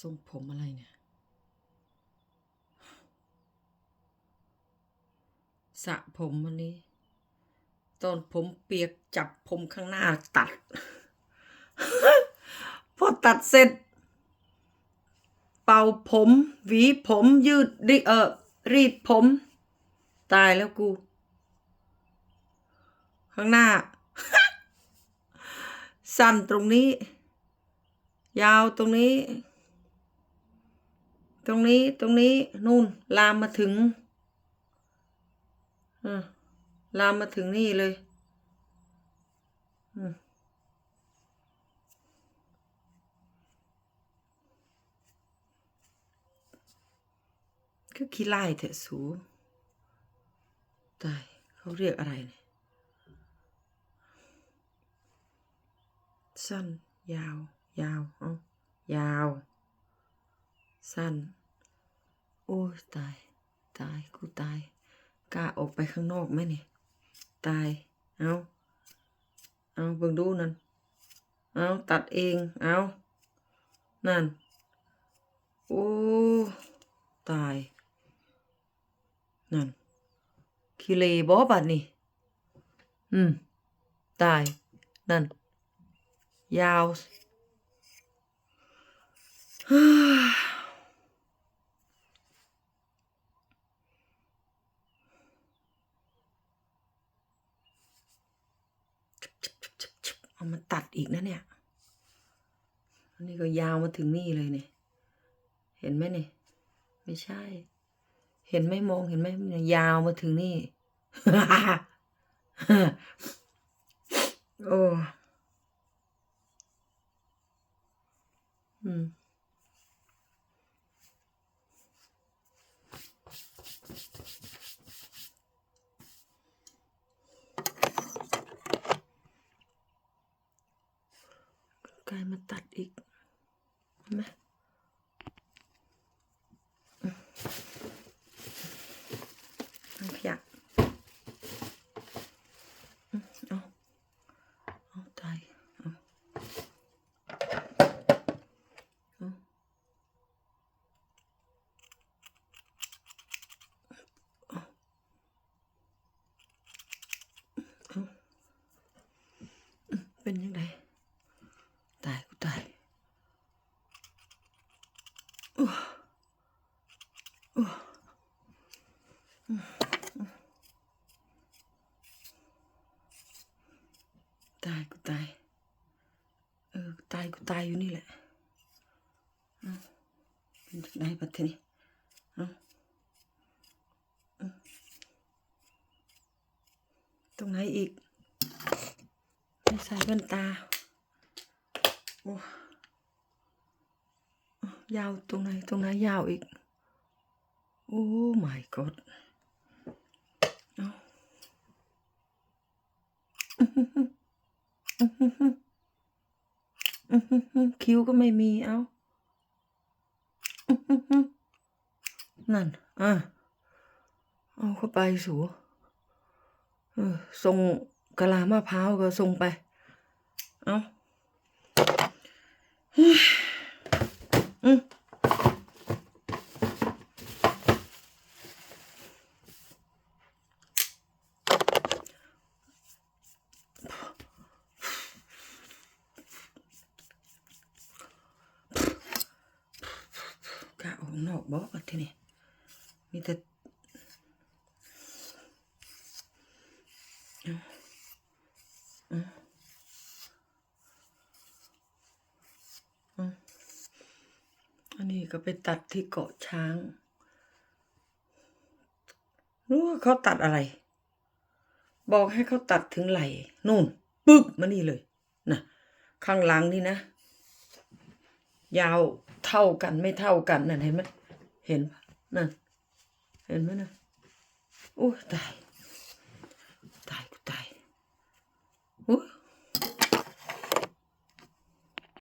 ทรงผมอะไรเนี่ย สะผมวันนี้ ตอนผมเปียกจับผมข้างหน้าตัด พอตัดเสร็จ เป่าผม หวีผมยืดดิเออรีดผม ตายแล้วกู ข้างหน้า สั้นตรงนี้ ยาวตรงนี้ ตรงนี้ตรงนี้นู่นลามมาถึงอลามมาถึงนี่เลยก็ขี้ไล่เถอะสูตายเขาเรียกอะไรเนี่ยสั้น ยาว ยาว เอายาว สั้น โอ้ตาย ตาย กูตาย กล้าออกไปข้างนอกไหมเนี่ย ตาย เอาเอาเบิ่งดูนั่น เอาตัดเอง เอานั่น โอ้ ตาย นั่นคิเลบอบัดนี่ อืม ตาย นั่น ยาว เอามาตัดอีกนะเนี่ย อันนี้ก็ยาวมาถึงนี่เลยเนี่ย เห็นไหมเนี่ย ไม่ใช่ เห็นไหมมองเห็นไหมเนี่ยยาวมาถึงนี่ โอ้ อืม กายมาตัดอีกนไหมอืมถังขยะอืมเอาเอาตายเอาเอาเอาเป็นยังไง ตายกูตายอู้อู้อืมอืม ตายกูตาย เออตายกูตายอยู่นี่แหละเอ้าเป็นจังไดบัดทีนี้เอ้าอืมตรงไหนอีกใส่แว่นตา โอ้ ยาวตรงไหนตรงไหนยาวอีก โอ้ my god เอาคิ้วก็ไม่มีเอานั่น อะ เอาเข้าไปสูเออส่งกะลามะพร้าวก็ส่งไป เอาอื มกะออกนอกบอกอะทีนี่มีแต่เอาเอาเอาอันนี้ ก็ไปตัดที่เกาะช้างรู้ว่าเขาตัดอะไร บอกให้เขาตัดถึงไหล่นู่นปึ๊บมานี่เลยนะข้างหลังนี่นะ ยาวเท่ากันไม่เท่ากันนั่นเห็นไหมเห็นนั่นเห็นไหมนะโอ้ตาย